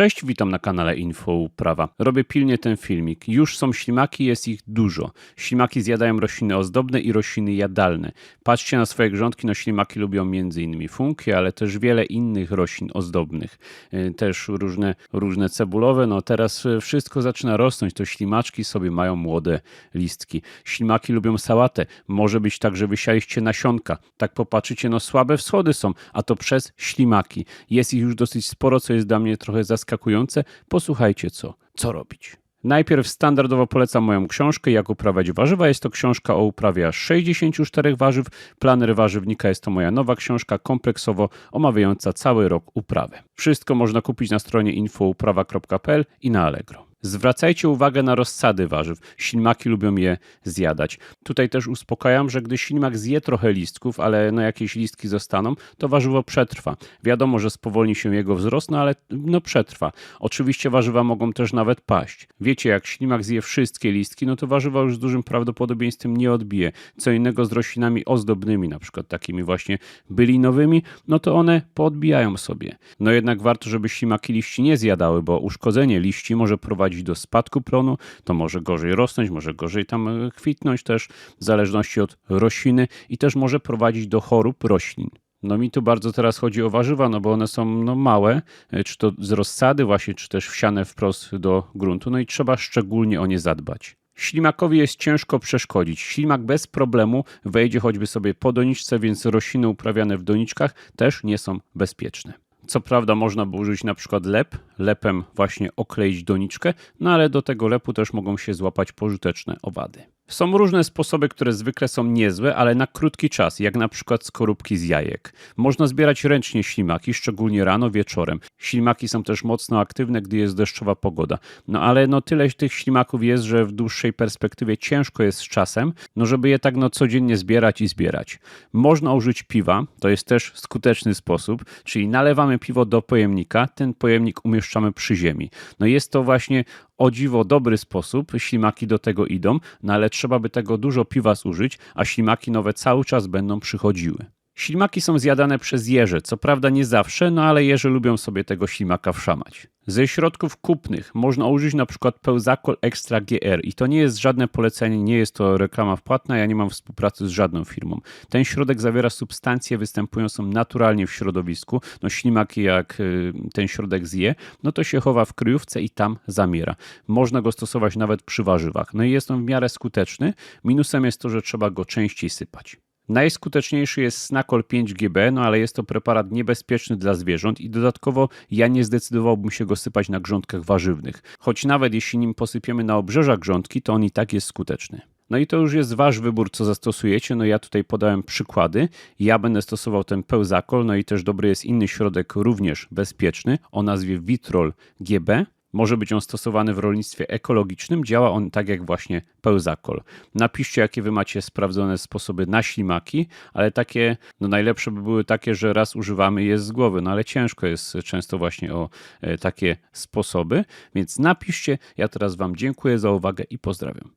Cześć, witam na kanale Info Uprawa. Robię pilnie ten filmik. Już są ślimaki, jest ich dużo. Ślimaki zjadają rośliny ozdobne i rośliny jadalne. Patrzcie na swoje grządki, no ślimaki lubią m.in. funki, ale też wiele innych roślin ozdobnych. Yy, Też różne, różne cebulowe. No teraz yy, wszystko zaczyna rosnąć, to ślimaczki sobie mają młode listki. Ślimaki lubią sałatę. Może być tak, że wysialiście nasionka. Tak popatrzycie, no słabe wschody są, a to przez ślimaki. Jest ich już dosyć sporo, co jest dla mnie trochę zaskakujące. Posłuchajcie co, co robić. Najpierw standardowo polecam moją książkę Jak uprawiać warzywa. Jest to książka o uprawie aż 64 warzyw. Planer warzywnika jest to moja nowa książka kompleksowo omawiająca cały rok uprawy. Wszystko można kupić na stronie infouprawa.pl i na Allegro. Zwracajcie uwagę na rozsady warzyw. Ślimaki lubią je zjadać. Tutaj też uspokajam, że gdy ślimak zje trochę listków, ale no jakieś listki zostaną, to warzywo przetrwa. Wiadomo, że spowolni się jego wzrost, no ale no przetrwa. Oczywiście warzywa mogą też nawet paść. Wiecie, jak ślimak zje wszystkie listki, no to warzywa już z dużym prawdopodobieństwem nie odbije. Co innego z roślinami ozdobnymi, na przykład takimi właśnie bylinowymi, no to one poodbijają sobie. No jednak warto, żeby ślimaki liści nie zjadały, bo uszkodzenie liści może prowadzić do spadku plonu, to może gorzej rosnąć, może gorzej tam e, kwitnąć też, w zależności od rośliny i też może prowadzić do chorób roślin. No mi tu bardzo teraz chodzi o warzywa, no bo one są no, małe, e, czy to z rozsady właśnie, czy też wsiane wprost do gruntu, no i trzeba szczególnie o nie zadbać. Ślimakowi jest ciężko przeszkodzić. Ślimak bez problemu wejdzie choćby sobie po doniczce, więc rośliny uprawiane w doniczkach też nie są bezpieczne. Co prawda można by użyć na przykład lep, lepem właśnie okleić doniczkę, no ale do tego lepu też mogą się złapać pożyteczne owady. Są różne sposoby, które zwykle są niezłe, ale na krótki czas, jak na przykład skorupki z jajek. Można zbierać ręcznie ślimaki, szczególnie rano, wieczorem. Ślimaki są też mocno aktywne, gdy jest deszczowa pogoda. No ale no tyle tych ślimaków jest, że w dłuższej perspektywie ciężko jest z czasem, no żeby je tak no codziennie zbierać i zbierać. Można użyć piwa, to jest też skuteczny sposób, czyli nalewamy piwo do pojemnika, ten pojemnik umieszczamy przy ziemi. No jest to właśnie o dziwo dobry sposób, ślimaki do tego idą, no ale trzeba by tego dużo piwa zużyć, a ślimaki nowe cały czas będą przychodziły. Ślimaki są zjadane przez jeże, co prawda nie zawsze, no ale jeże lubią sobie tego ślimaka wszamać. Ze środków kupnych można użyć na przykład Pełzakol Extra GR i to nie jest żadne polecenie, nie jest to reklama płatna, ja nie mam współpracy z żadną firmą. Ten środek zawiera substancje występujące naturalnie w środowisku. No ślimak jak y, ten środek zje, no to się chowa w kryjówce i tam zamiera. Można go stosować nawet przy warzywach. No i jest on w miarę skuteczny. Minusem jest to, że trzeba go częściej sypać. Najskuteczniejszy jest Snakol 5GB, no ale jest to preparat niebezpieczny dla zwierząt i dodatkowo ja nie zdecydowałbym się go sypać na grządkach warzywnych. Choć nawet jeśli nim posypiemy na obrzeża grządki, to on i tak jest skuteczny. No i to już jest wasz wybór, co zastosujecie. No ja tutaj podałem przykłady. Ja będę stosował ten pełzakol, no i też dobry jest inny środek, również bezpieczny, o nazwie Vitrol GB. Może być on stosowany w rolnictwie ekologicznym. Działa on tak jak właśnie pełzakol. Napiszcie, jakie wy macie sprawdzone sposoby na ślimaki, ale takie, no najlepsze by były takie, że raz używamy je z głowy, no ale ciężko jest często właśnie o e, takie sposoby. Więc napiszcie. Ja teraz wam dziękuję za uwagę i pozdrawiam.